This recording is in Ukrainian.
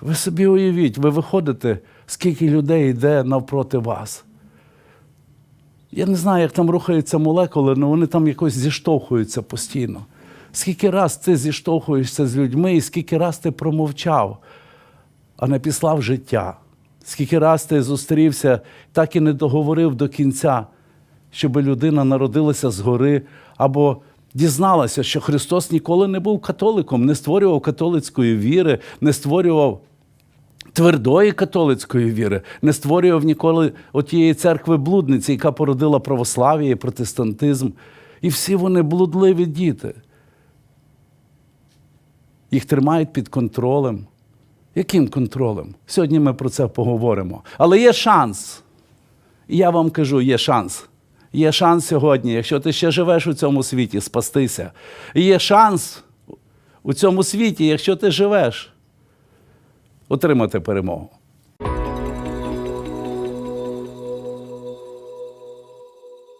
Ви собі уявіть, ви виходите, скільки людей йде навпроти вас. Я не знаю, як там рухаються молекули, але вони там якось зіштовхуються постійно. Скільки раз ти зіштовхуєшся з людьми, і скільки раз ти промовчав, а не післав життя. Скільки раз ти зустрівся, так і не договорив до кінця, щоб людина народилася згори, або дізналася, що Христос ніколи не був католиком, не створював католицької віри, не створював твердої католицької віри, не створював ніколи отієї церкви блудниці, яка породила православ'я і протестантизм. І всі вони блудливі діти. Їх тримають під контролем. Яким контролем? Сьогодні ми про це поговоримо. Але є шанс. Я вам кажу, є шанс. Є шанс сьогодні, якщо ти ще живеш у цьому світі, спастися. І є шанс у цьому світі, якщо ти живеш, отримати перемогу.